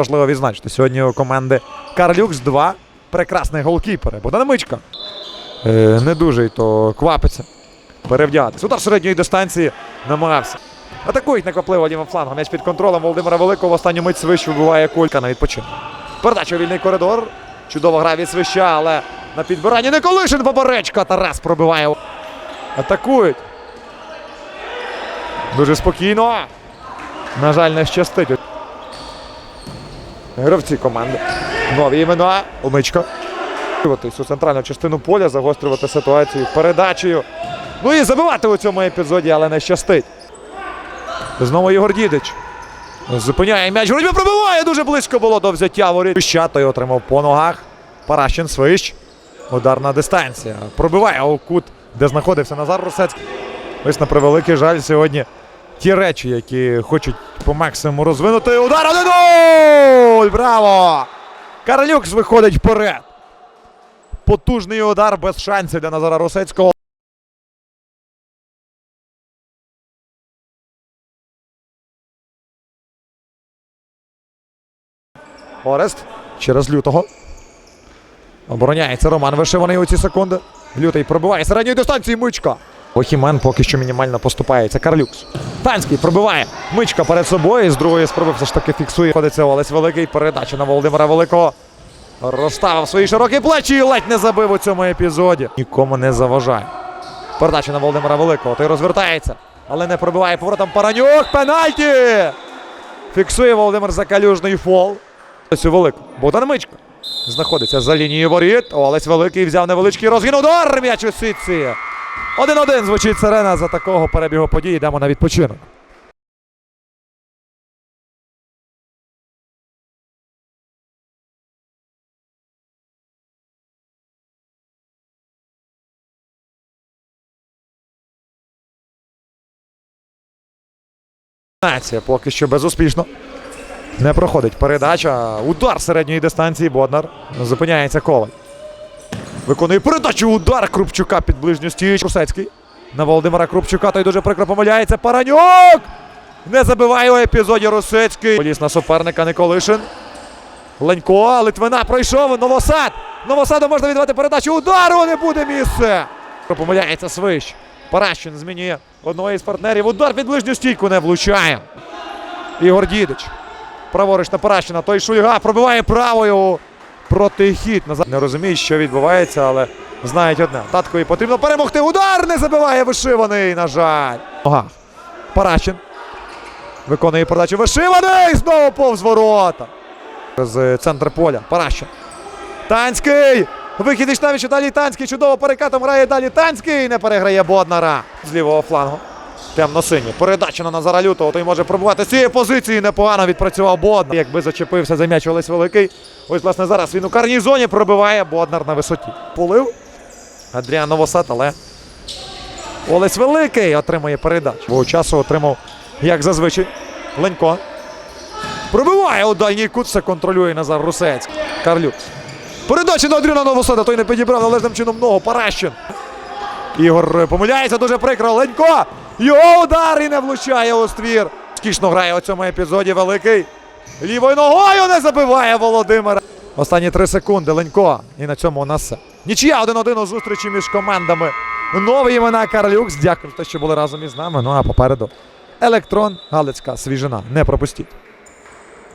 Важливо відзначити. Сьогодні у команди Карлюкс два прекрасних голкіпери. Богдан Мичка. Е, не дуже й то квапиться. Перевдягатись. Удар середньої дистанції намагався. Атакують неквапливо лівим флангом. М'яч під контролем Володимира Великого. В останню мить свищ вибиває кулька на відпочинок. Передача вільний коридор. Чудово грає від свища, але на підбиранні Николишин поперечка. Тарас пробиває. Атакують. Дуже спокійно. На жаль, не щастить. Гравці команди. Нові імена. Омичка. Втягуватись у центральну частину поля, загострювати ситуацію передачею. Ну і забивати у цьому епізоді, але не щастить. Знову Ігор Дідич. Зупиняє м'яч. Боротьба пробиває. Дуже близько було до взяття воріт. Свища, той отримав по ногах. Паращин свищ. Ударна дистанція. Пробиває у кут, де знаходився Назар Русецький. Ось на превеликий жаль сьогодні ті речі, які хочуть по максимуму розвинути. Удар 1-0! Браво! Карлюкс виходить вперед. Потужний удар без шансів для Назара Русецького. Орест через лютого. Обороняється Роман Вишиваний у ці секунди. Лютий пробиває середньої дистанції Мичка. Охімен поки що мінімально поступається. Карлюкс. Танський пробиває. Мичка перед собою. З другої спроби все ж таки фіксує. Ходиться Олесь Великий. Передача на Володимира Великого. Розставив свої широкі плечі і ледь не забив у цьому епізоді. Нікому не заважає. Передача на Володимира Великого. Той розвертається. Але не пробиває поворотом Паранюк. Пенальті! Фіксує Володимир Закалюжний фол. Цю велику. Богдан Мичко. Знаходиться за лінією воріт. Олесь Великий взяв невеличкий розгін. Удар м'яч у сітці. Один-один звучить сирена за такого перебігу подій. Йдемо на відпочинок. Поки що безуспішно. Не проходить передача. Удар середньої дистанції. Боднар. Зупиняється Коваль. Виконує передачу. Удар Крупчука під ближню стіч. Русецький. На Володимира Крупчука. Той дуже прикро помиляється. Паранюк! Не забиває у епізоді Русецький. Поліс на суперника Николишин. Ленько. Литвина пройшов. Новосад. Новосаду можна віддавати передачу. Удару не буде місце. Помиляється Свищ. Паращин змінює одного із партнерів. Удар під ближню стійку не влучає. Ігор Дідич. Праворуч на Паращина. Той Шульга пробиває правою проти хід. Назад не розуміють, що відбувається, але знають одне. Таткові потрібно перемогти. Удар не забиває вишиваний. На жаль. Нога. Паращин. Виконує передачу вишиваний. Знову повз ворота. З центра поля. Паращин. Танський. Вихід навіть далі Танський. Чудово перекатом грає далі Танський. Не переграє Боднара. З лівого флангу. Темно-синій. Передача на Назара Лютого. Той може пробувати з цієї позиції. Непогано відпрацював Боднар. Якби зачепився за м'яч Олесь Великий. Ось, власне, зараз він у карній зоні пробиває Боднар на висоті. Полив. Адріан Новосад, але Олесь Великий отримує передачу. Бо часу отримав, як зазвичай, Ленько. Пробиває у дальній кут. Все контролює Назар Русецький. Карлюкс. Передача на Адріана Новосада. Той не підібрав належним чином ногу. Паращин. Ігор помиляється дуже прикро. Ленько. Його удар і не влучає у ствір. Скішно грає у цьому епізоді великий. Лівою ногою не забиває Володимира. Останні три секунди. Ленько. І на цьому у нас все. Нічия 1-1 у зустрічі між командами. Нові імена Карлюкс. Дякую за те, що були разом із нами. Ну а попереду Електрон, Галицька, Свіжина. Не пропустіть.